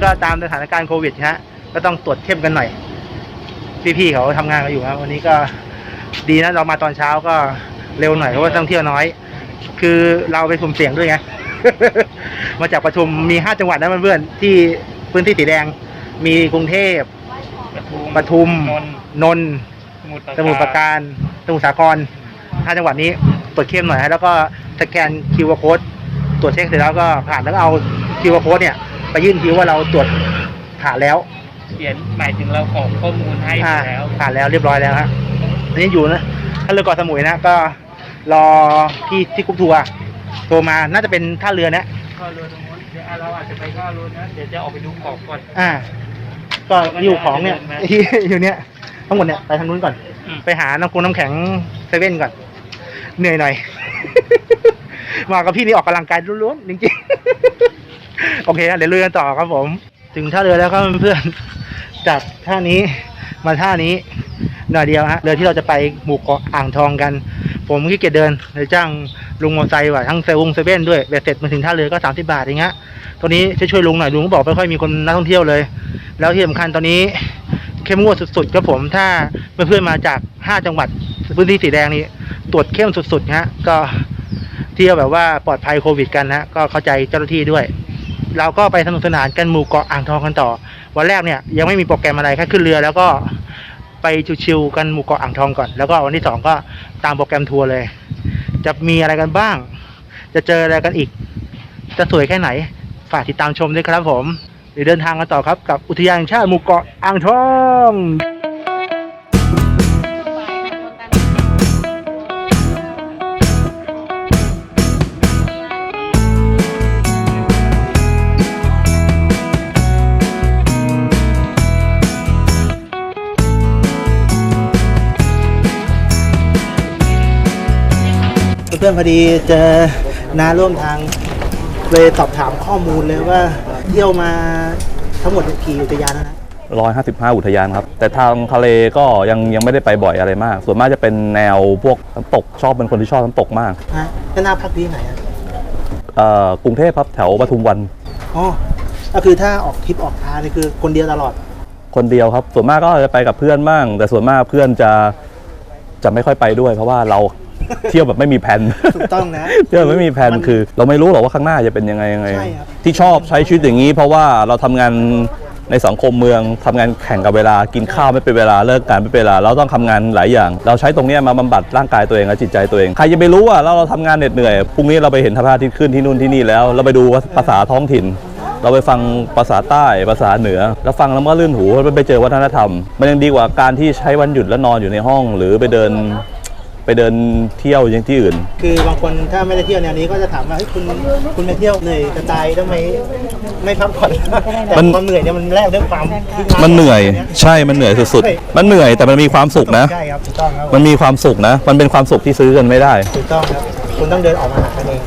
เพื่อนๆก็ตามสถานการณ์โควิดฮะก็ต้องตรวจเข้มกันหน่อย พี่ๆเขาทำงานกันอยู่ครับวันนี้ก็ดีนะเรามาตอนเช้าก็เร็วหน่อยเพราะว่าต้องเที่ยวน้อย คือเราไปสุ่มเสี่ยงด้วยไงมาจากปทุมมีห้าจังหวัดนะเพื่อนๆที่พื้นที่สีแดง มีกรุงเทพปทุมปทุมนนท์นนท์สมุทรสมุทรปราการสมุทรสาครห้าจังหวัดนี้ตรวจเข้มหน่อยฮะแล้วก็สแกนคิวอาร์โค้ดตรวจเช็คเสร็จแล้วก็ผ่านแล้วก็เอาคิวอาร์โค้ดเนี่ย ไปยื่นคิวว่าเราตรวจผ่านแล้วเขียนหมายถึงเรากรอกข้อมูลให้อ่าแล้ว ผ่านแล้วเรียบร้อยแล้วฮะอันนี้อยู่นะท่าเรือเกาะสมุยนะก็รอที่ที่กรุ๊ปทัวร์โทรมาน่าจะเป็นท่าเรือนะก็เรือตรงนู้นเดี๋ยวเราอาจจะไปก็รู้นะเดี๋ยวจะออกไปดูของก่อนอ่า ก็อยู่ของเนี่ยเดินไหมอยู่เนี่ยทั้งหมดเนี่ยไปทางนู้นก่อนอืมไปหาน้ำคงน้ำแข็งเซเว่นก่อน เหนื่อยหน่อยมากับพี่นี่ออกกำลังกายล้วนๆจริงๆ โอเคนะเดี๋ยวเรือกันต่อครับผม ถึงท่าเรือแล้วครับเพื่อนๆจากท่านี้มาท่านี้หน่อยเดียวฮะเรือที่เราจะไปหมู่เกาะอ่างทองกัน ผมขี้เกียจเดินเลยจ้างลุงมอไซค์ว่ะทั้งเซเวงเซเว่นด้วยเบ็ดเสร็จมาถึงท่าเรือก็สามสิบาทเองฮะตัวนี้ช่วยช่วยลุงหน่อยลุงก็บอกไม่ค่อยมีคนนักท่องเที่ยวเลย แล้วที่สำคัญตอนนี้เข้มงวดสุดๆครับผมถ้าเพื่อนๆมาจากห้าจังหวัดพื้นที่สีแดงนี้ตรวจเข้มสุดๆฮะก็เที่ยวแบบว่าปลอดภัยโควิดกันนะก็เข้าใจเจ้าหน้าที่ด้วย เราก็ไปสนุกสนานกันหมู่เกาะอ่างทองกันต่อ วันแรกเนี่ยยังไม่มีโปรแกรมอะไรแค่ขึ้นเรือ แล้วก็ไปชิวๆกันหมู่เกาะอ่างทองก่อน แล้วก็วันที่สองก็ตามโปรแกรมทัวร์เลย จะมีอะไรกันบ้าง จะเจออะไรกันอีก จะสวยแค่ไหน ฝากติดตามชมด้วยครับผมเดี๋ยวเดินทางกันต่อครับกับอุทยานแห่งชาติหมู่เกาะอ่างทอง อนๆพอดีเจอนาร่วมทาง เลยสอบถามข้อมูลเลยว่าเที่ยวมาทั้งหมดกี่อุทยานแล้วนะร้อยห้าสิบห้าอุทยานครับ แต่ทางทะเลก็ยังยังไม่ได้ไปบ่อยอะไรมาก ส่วนมากจะเป็นแนวพวกน้ำตกชอบเป็นคนที่ชอบน้ำตกมากฮะแล้วหน้าพักที่ไหนอะเอ่อกรุงเทพครับแถวปทุมวัน อ๋อก็คือถ้าออกทริปออกทางนี่คือคนเดียวตลอด คนเดียวครับ ส่วนมากก็จะไปกับเพื่อนบ้างแต่ส่วนมากเพื่อนจะจะไม่ค่อยไปด้วย เพราะว่าเรา เที่ยวแบบไม่มีแผนถูกต้องนะเที่ยวแบบไม่มีแผนคือ เราไม่รู้หรอกว่าข้างหน้าจะเป็นยังไงยังไง ใช่ครับ ที่ชอบใช้ชีวิตอย่างนี้ เพราะว่าเราทำงานในสังคมเมืองทำงานแข่งกับเวลากินข้าวไม่เป็นเวลาเลิกงานไม่เป็นเวลาเราต้องทำงานหลายอย่าง เราใช้ตรงเนี้ยมาบำบัดร่างกายตัวเองและจิตใจตัวเองใครจะไปรู้ว่าเราเราทำงานเหน็ดเหนื่อยพรุ่งนี้เราไปเห็นพระอาทิตย์ขึ้นที่นู่นที่นี่แล้ว เราไปดูภาษาท้องถิ่น เราไปฟังภาษาใต้ภาษาเหนือ แล้วฟังแล้วมันก็ลื่นหูแล้วไปเจอวัฒนธรรม มันยังดีกว่าการที่ใช้วันหยุดแล้วนอนอยู่ในห้อง หรือไปเดิน ไปเดินเที่ยวอย่างที่อื่น คือบางคนถ้าไม่ได้เที่ยวแนวนี้ก็จะถามว่าเฮ้ยคุณคุณไปเที่ยวเหนื่อยจะตายทำไมไม่พักผ่อนแต่มัน ความเหนื่อยเนี่ยมันแลกด้วยความที่มันเหนื่อยใช่มันเหนื่อยสุดๆ มันเหนื่อยแต่มันมีความสุขนะ ใช่ครับถูกต้องครับมันมีความสุขนะ มันเป็นความสุขที่ซื้อกันไม่ได้ ถูกต้องครับคุณต้องเดินออกมาหากันเอง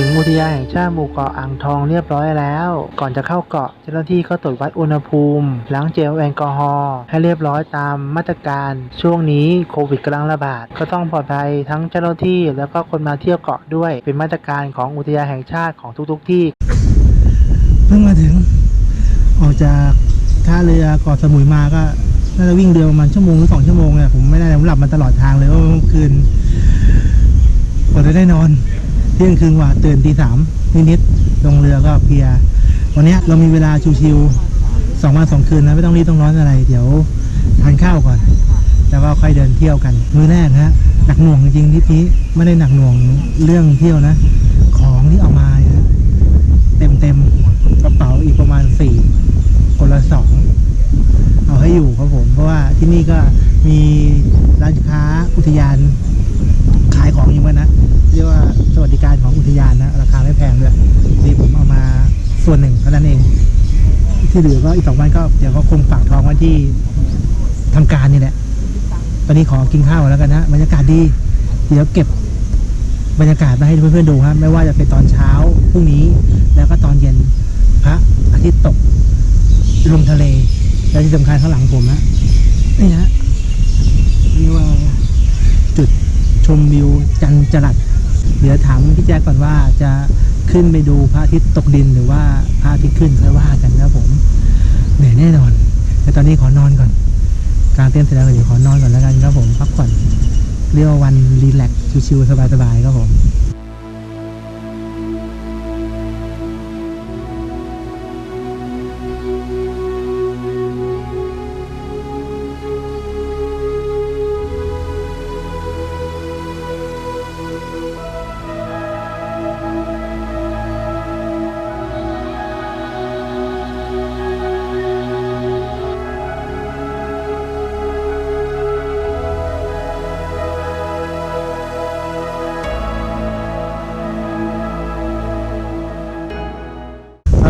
ถึงอุทยานแห่งชาติหมู่เกาะอ่างทองเรียบร้อยแล้ว ก่อนจะเข้าเกาะเจ้าหน้าที่ก็ตรวจวัดอุณหภูมิล้างเจลแอลกอฮอล์ให้เรียบร้อยตามมาตรการช่วงนี้โควิดกำลังระบาด ก็ต้องปลอดภัยทั้งเจ้าหน้าที่ แล้วก็คนมาเที่ยวเกาะด้วย เป็นมาตรการของอุทยานแห่งชาติของทุกๆที่เพิ่งมาถึงออกจากท่าเรือเกาะสมุยมาก็น่าจะวิ่งเรือประมาณชั่วโมงหรือสองชั่วโมงเนี่ยผมไม่ได้ผมหลับมาตลอดทางเลยว่าเมื่อคืนกว่าจะได้นอน เที่ยงคืนกว่าตื่นตีสามนิดๆลงเรือก็เพีย วันนี้เรามีเวลาชิวๆสองวันสองคืนนะไม่ต้องรีบต้องร้อนอะไร เดี๋ยวทานข้าวก่อน แล้วก็ค่อยเดินเที่ยวกัน มื้อแรกฮะหนักหน่วงจริงๆที่นี้ไม่ได้หนักหน่วงเรื่องเที่ยวนะ ของที่เอามาเต็มเต็มๆกระเป๋าอีกประมาณสี่คนละสองเอาให้อยู่ครับผมเพราะว่าที่นี่ก็มีร้านค้าอุทยานขายของอยู่เหมือนกันนะ เรียกว่าสวัสดิการของอุทยานนะ ราคาไม่แพงด้วยนี่ผมเอามาส่วนหนึ่งเท่านั้นเอง ที่เหลือก็อีกสองวันก็เดี๋ยวก็คงฝากท้องไว้ที่ทำการนี่แหละ ตอนนี้ขอกินข้าวแล้วกันนะบรรยากาศดี เดี๋ยวเก็บบรรยากาศมาให้เพื่อนๆดูครับไม่ว่าจะเป็นตอนเช้าพรุ่งนี้ แล้วก็ตอนเย็นพระอาทิตย์ตกลงทะเล และที่สำคัญข้างหลังผมนะนี่ฮะนี่ว่าจุดชมวิวจันจรัส เดี๋ยวถามพี่แจ๊คก่อนว่าจะขึ้นไปดูพระอาทิตย์ตกดินหรือว่าพระอาทิตย์ขึ้นค่อยว่ากันนะครับผมเหนื่อยแน่นอนแต่ตอนนี้ขอนอนก่อนกลางเต้นเสร็จแล้วเดี๋ยวขอนอนก่อนแล้วกันครับผมพักผ่อนเรียกว่าวันรีแลกซ์ชิวๆสบายๆครับผม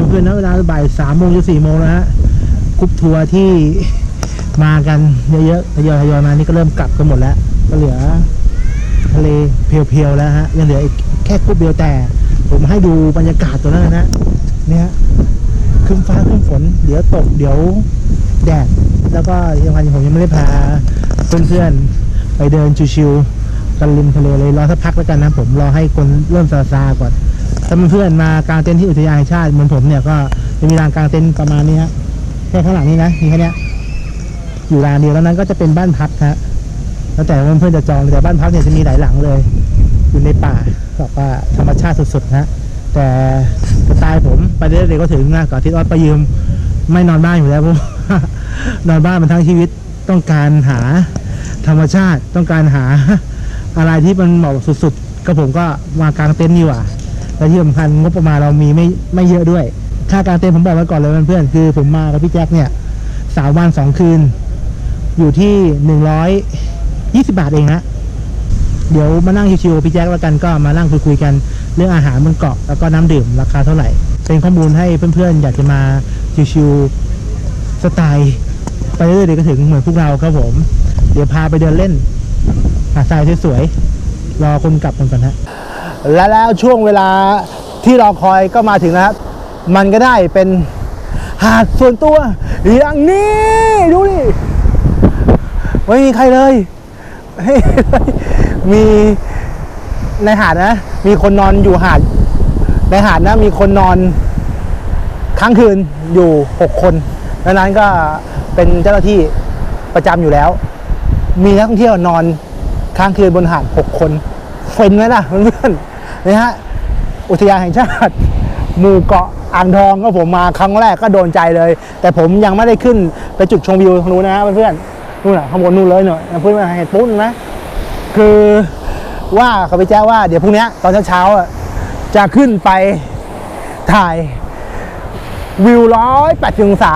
เพื่อนนะเวลาบ่ายสามโมงจนสี่โมงแล้วฮะกรุ๊ปทัวร์ที่มากันเยอะๆทยอยทยอยมานี่ก็เริ่มกลับกันหมดแล้ว ก็เหลือทะเลเพียวๆแล้วฮะยังเหลืออีกแค่กรุ๊ปเดียวแต่ ผมให้ดูบรรยากาศตัวนั้นนะเนี่ยครึ้มฟ้าครึ้มฝน เดี๋ยวตกเดี๋ยวแดดแล้วก็ที่สำคัญผมยังไม่ได้พาเพื่อนๆไปเดินชิวๆกันริมทะเลเลยรอสักพักแล้วกันนะผมรอให้คนเริ่มซาซาๆก่อน ถ้าเพื่อนมากางเต็นท์ที่อุทยานแห่งชาติเหมือนผมเนี่ยก็จะมีลานกางเต็นท์ประมาณนี้ฮะแค่ข้างหลังนี้นะมีแค่นี้อยู่ลานเดียวแล้วนั้นก็จะเป็นบ้านพักฮะแล้วแต่ว่าเพื่อนๆจะจองแต่บ้านพักเนี่ยจะมีหลายหลังเลย อยู่ในป่าแบบว่าธรรมชาติสุดๆฮะแต่สไตล์ผมไปเรื่อยๆก็ถึงนะก่อนที่ออสไปยืมไม่นอนบ้านอยู่แล้วเพราะว่านอนบ้านมันทั้งชีวิตต้องการหาธรรมชาติต้องการหาอะไรที่มันเหมาะสุดๆก็ผมก็มากางเต็นท์นี่หว่า และที่สำคัญงบประมาณเรามีไม่ไม่เยอะด้วย ค่ากางเต็นท์ผมบอกไว้ก่อนเลยเพื่อนๆคือผมมากับพี่แจ็คเนี่ยสามวันสองคืน อยู่ที่หนึ่งร้อยยี่สิบาทเองนะเดี๋ยวมานั่งชิวๆพี่แจ็คแล้วกันก็มานั่งคุยๆกันเรื่องอาหารบนเกาะแล้วก็น้ำดื่มราคาเท่าไหร่ เป็นข้อมูลให้เพื่อนๆ อยากจะมาชิวๆสไตล์ไปเรื่อยๆก็ถึงเหมือนพวกเราครับผม เดี๋ยวพาไปเดินเล่น หาทรายสวยๆรอคนกลับกันก่อนนะ และแล้วช่วงเวลาที่รอคอยก็มาถึงแล้วครับ มันก็ได้เป็นหาดส่วนตัว อย่างนี้ ดูดิไม่มีใครเลย มีในหาดนะ มีคนนอนอยู่หาด ในหาดนะ มีคนนอนค้างคืนอยู่หกคนดังนั้นก็เป็นเจ้าหน้าที่ประจำอยู่แล้ว มีนักท่องเที่ยวนอนค้างคืนบนหาดหกคน ฟนไหมล่ะเพื่อนๆนี่ฮะอุทยานแห่งชาติหมู่เกาะอ่างทองก็ผมมาครั้งแรกก็โดนใจเลย แต่ผมยังไม่ได้ขึ้นไปจุดชมวิวตรงนู้นนะฮะเพื่อนๆนู่นน่ะข้างบนนู่นเลยเนอะเพื่อนมาเห็นปุ๊บนะคือว่าเขาไปแจ้งว่าเดี๋ยวพรุ่งนี้ตอนเช้าๆจะขึ้นไปถ่ายวิวร้อยแปดองศา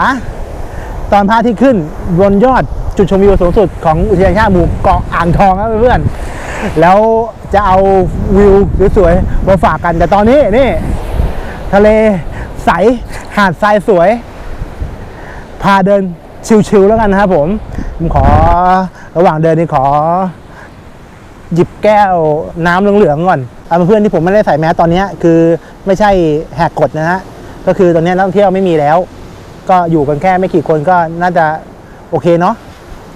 ตอนพระอาที่ขึ้นบนยอดจุดชมวิวสูงสุดของอุทยานแห่งชาติหมู่เกาะอ่างทองครับเพื่อนๆแล้ว จะเอาวิวสวยๆมาฝากกันแต่ตอนนี้นี่ ทะเลใสหาดทรายสวย พาเดินชิวๆแล้วกันนะครับผมผมขอระหว่างเดินนี่ขอ หยิบแก้วน้ำเหลืองๆก่อนเอาเพื่อนที่ผมไม่ได้ใส่แมสตอนนี้คือไม่ใช่แหกกฎนะฮะก็คือตอนนี้นักท่องเที่ยวไม่มีแล้ว ก็อยู่กันแค่ไม่กี่คนก็น่าจะโอเคเนาะ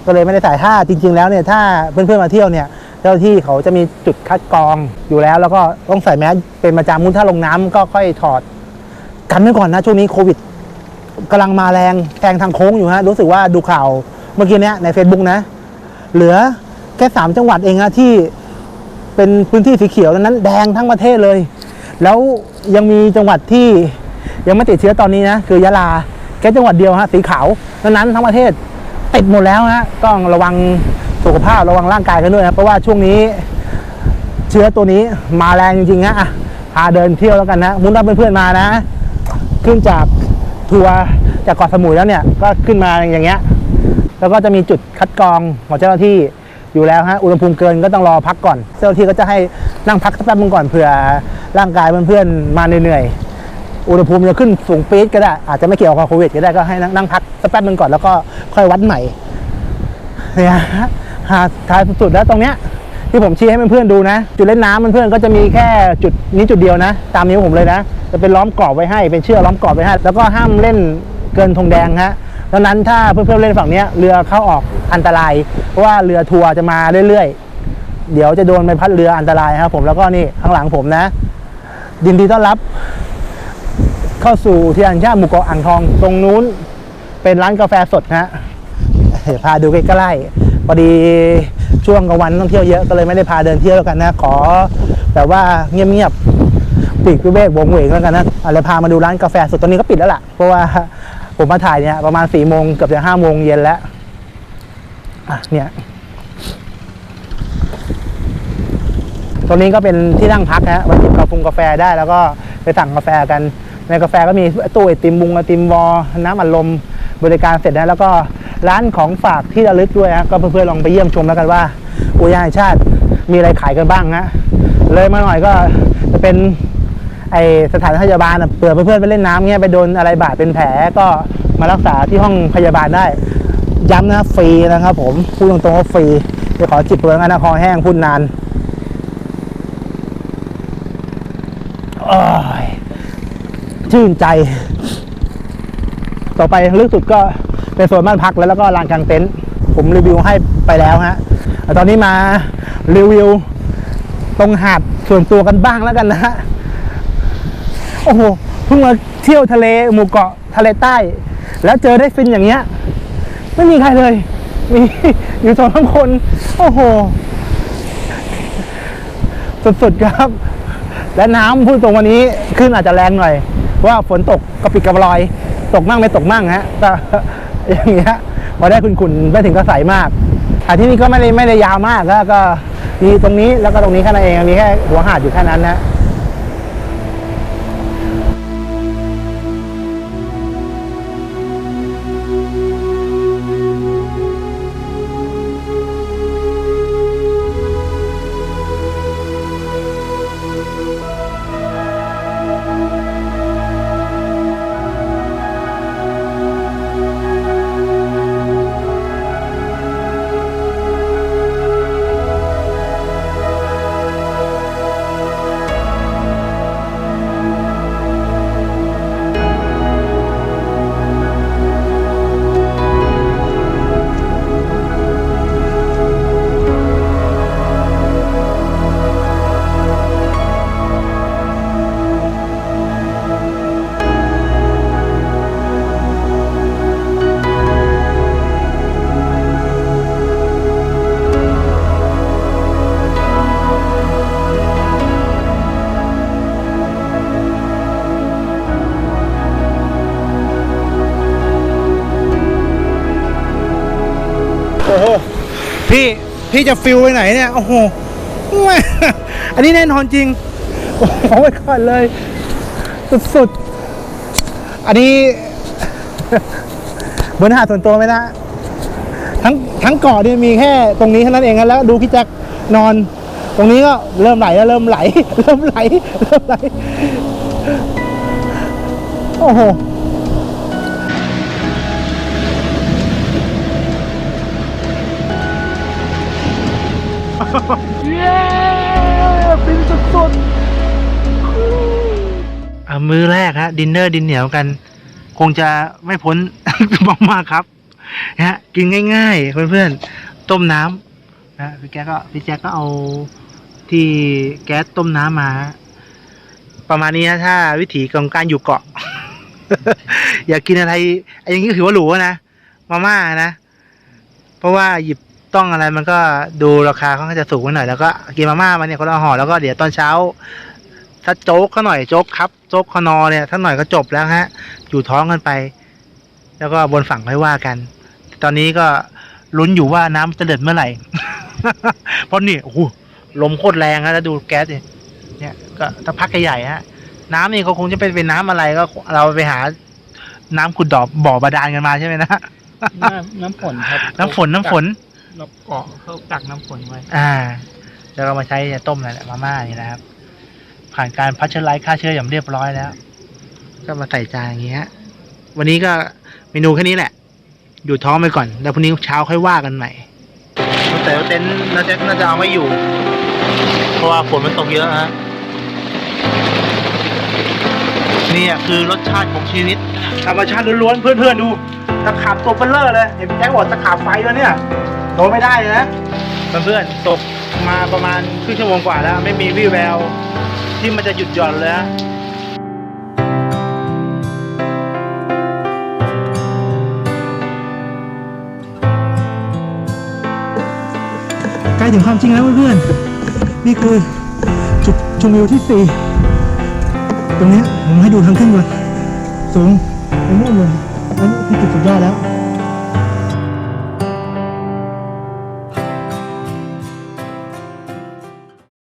ก็เลยไม่ได้ใส่ถ้าจริง ๆ แล้วเนี่ยถ้าเพื่อนๆมาเที่ยวเนี่ย จ้าที่เขาจะมีจุดคัดกรองอยู่แล้ว แล้วก็ต้องใส่แมสเป็นประจำมุนถ้าลงน้ำก็ค่อยถอด กันไว้ก่อนนะช่วงนี้โควิดกำลังมาแรงแซงทางโค้งอยู่ฮะรู้สึกว่าดูข่าวเมื่อกี้เนี้ยใน Facebook นะ เหลือแค่สามจังหวัดเองนะที่เป็นพื้นที่สีเขียวนั้น แดงทั้งประเทศเลย แล้วยังมีจังหวัดที่ยังไม่ติดเชื้อตอนนี้นะคือยะลาแค่จังหวัดเดียวฮะสีขาวนั้นทั้งประเทศติดหมดแล้วฮะต้องระวัง สุขภาพระวังร่างกายกันด้วยนะเพราะว่าช่วงนี้เชื้อตัวนี้มาแรงจริงๆนะอะพาเดินเที่ยวแล้วกันนะมุนถ้าเพื่อนๆมานะ ขึ้นจากทัวร์จากเกาะสมุยแล้วเนี่ยก็ขึ้นมาอย่างเงี้ย แล้วก็จะมีจุดคัดกรองของเจ้าหน้าที่อยู่แล้วฮะอุณหภูมิเกินก็ต้องรอพักก่อน เจ้าหน้าที่ก็จะให้นั่งพักสักแป๊บนึงก่อนเผื่อร่างกายเพื่อนๆมาเหนื่อยอุณหภูมิจะขึ้นสูงปี๊ดก็ได้ อาจจะไม่เกี่ยวกับโควิดก็ได้ก็ให้นั่งพักสักแป๊บนึงก่อนแล้วก็ค่อยวัดใหม่เนี่ย หาดท้ายสุดแล้วตรงเนี้ยที่ผมชี้ให้เพื่อนๆดูนะ จุดเล่นน้ำเพื่อนๆก็จะมีแค่จุดนี้จุดเดียวนะ ตามนิ้วผมเลยนะ จะเป็นล้อมกรอบไว้ให้ เป็นเชือกล้อมกรอบไว้ให้ แล้วก็ห้ามเล่นเกินธงแดงฮะดังนั้นถ้าเพื่อนๆเล่นฝั่งนี้เรือเข้าออกอันตราย เพราะว่าเรือทัวร์จะมาเรื่อยๆ เดี๋ยวจะโดนใบพัดเรืออันตรายครับผมแล้วก็นี่ข้างหลังผมนะยินดีต้อนรับ เข้าสู่ที่อันชาหมู่เกาะอ่างทองตรงนู้น เป็นร้านกาแฟสดนะฮะเดี๋ยวพาดูใกล้ๆ พอดีช่วงกลางวันต้องเที่ยวเยอะก็เลยไม่ได้พาเดินเที่ยวแล้วกันนะ ขอแบบว่าเงียบๆปีกวิเวกวงเวงแล้วกันนะอะไรพามาดูร้านกาแฟสุดตอนนี้ก็ปิดแล้วล่ะ เพราะว่าผมมาถ่ายเนี่ยประมาณสี่โมงเกือบจะห้าโมงเย็นแล้วอะเนี่ยตรงนี้ก็เป็นที่นั่งพักนะฮะมาจิบกาแฟกาแฟได้แล้วก็ไปสั่งกาแฟกัน ในกาแฟก็มีตู้ไอติมบุงไอติมวอลน้ำอัดลมบริการเสร็จนะแล้วก็ ร้านของฝากที่ระลึกด้วยฮะก็เพื่อนๆลองไปเยี่ยมชมแล้วกันว่า อุทยานแห่งชาติมีอะไรขายกันบ้างฮะเลยมาหน่อยก็จะเป็นไอสถานพยาบาลเผื่อเพื่อนๆไปเล่นน้ำเงี้ยไปโดนอะไรบาดเป็นแผลก็มารักษาที่ห้องพยาบาลได้ ย้ำนะฟรีนะครับผม พูดตรงๆว่าฟรีจะขอจิบเปลืองอนะคอแห้งพูดนานอชื่นใจ ต่อไปลึกสุดก็ เป็นโซนบ้านพักแล้วแล้วก็ลานกลางเต็นท์ผมรีวิวให้ไปแล้วฮะตอนนี้มารีวิวตรงหาดส่วนตัวกันบ้างแล้วกันนะฮะโอ้โหเพิ่งมาเที่ยวทะเลหมู่เกาะทะเลใต้ แล้วเจอได้ฟินอย่างเงี้ยไม่มีใครเลย มีอยู่สองสามคน โอ้โห สุดๆครับ และน้ำพูดตรงวันนี้ขึ้นอาจจะแรงหน่อย ว่าฝนตกกระปิดกระปลอย ตกมั่งไม่ตกมั่งฮะก็ อย่างเงี้ยพอได้ขุนๆไม่ถึงก็ใสมากแต่ที่นี่ก็ไม่ได้ไม่ได้ยาวมากแล้วก็มีตรงนี้แล้วก็ตรงนี้แค่นั้นเองมีแค่หัวหาดอยู่แค่นั้นนะ พี่จะฟิลไปไหนเนี่ยโอ้โหอันนี้แน่นอนจริงโอ้โหไว้ก่อนเลย สุดๆ อันนี้บนหาดส่วนตัวไหมนะ ทั้งทั้งเกาะนี่มีแค่ตรงนี้เท่านั้นเองนะแล้ว ดูพี่แจ็คนอน ตรงนี้ก็เริ่มไหลแล้วเริ่มไหล เริ่มไหล เริ่มไหล โอ้โห เย้ฟินสุดๆอะมื้อแรกฮะ ดินเนอร์ดินเหนียวกัน คงจะไม่พ้นมากครับนะฮะกินง่ายๆ เพื่อนๆ ต้มน้ำนะพี่แจ๊กก็พี่แจ๊กก็เอาที่แก๊สต้มน้ำมา ประมาณนี้นะถ้าวิถีของการอยู่เกาะ อยากกินอะไรอย่างนี้ถือว่าหรูนะมาม่านะ เพราะว่าหยิบ ต้องอะไรมันก็ดูราคาเขาก็จะสูงไปหน่อยแล้วก็กินมาม่ามาเนี่ยคนละห่อแล้วก็เดี๋ยวตอนเช้า ถ้าโจ๊กเขาหน่อยโจ๊กครับโจ๊กคอนอเนี่ยถ้าหน่อยก็จบแล้วฮะ อยู่ท้องกันไป แล้วก็บนฝั่งค่อยว่ากัน ตอนนี้ก็ลุ้นอยู่ว่าน้ำจะเดือดเมื่อไหร่ เพราะนี่โอ้โหลมโคตรแรงฮะแล้วดูแก๊สดิเนี่ยก็ถ้าพักใหญ่ๆฮะ น้ำนี่เขาคงจะเป็นเป็นน้ำอะไรก็เราไปหา น้ำขุดดอกบ่อบาดาลกันมาใช่ไหมนะน้ำน้ำฝนครับ น้ำฝนน้ำฝน เราเกาะเขาตักน้ำฝนไว้ อ่า แล้วก็มาใช้ต้มนั่นแหละมาม่านี่นะครับ ผ่านการพัชเชอร์ไลท์ฆ่าเชื้ออย่างเรียบร้อยแล้ว ก็มาใส่จานอย่างเงี้ย วันนี้ก็เมนูแค่นี้แหละ อยู่ท้องไปก่อน แล้วพรุ่งนี้เช้าค่อยว่ากันใหม่แต่ว่าเต็นท์น่าจะน่าจะเอาไม่อยู่ เพราะว่าฝนมันตกเยอะฮะนี่อะคือรสชาติของชีวิตธรรมชาติล้วนๆเพื่อนๆดูตะขาบตัวเบลเลอร์เลย เห็นพี่แจ๊คบอกตะขาบไฟแล้วเนี่ย โดนไม่ได้เลยนะเพื่อนๆตกมาประมาณครึ่งชั่วโมงกว่าแล้ว ไม่มีวี่แวว ที่มันจะหยุดหย่อนเลยนะใกล้ถึงความจริงแล้วเพื่อนๆนี่คือจุดชมวิวที่สี่ตรงเนี้ยผมให้ดูทางขึ้นก่อนสูงไปนู่นเลยอันนี้คือจุดสุดยอดแล้ว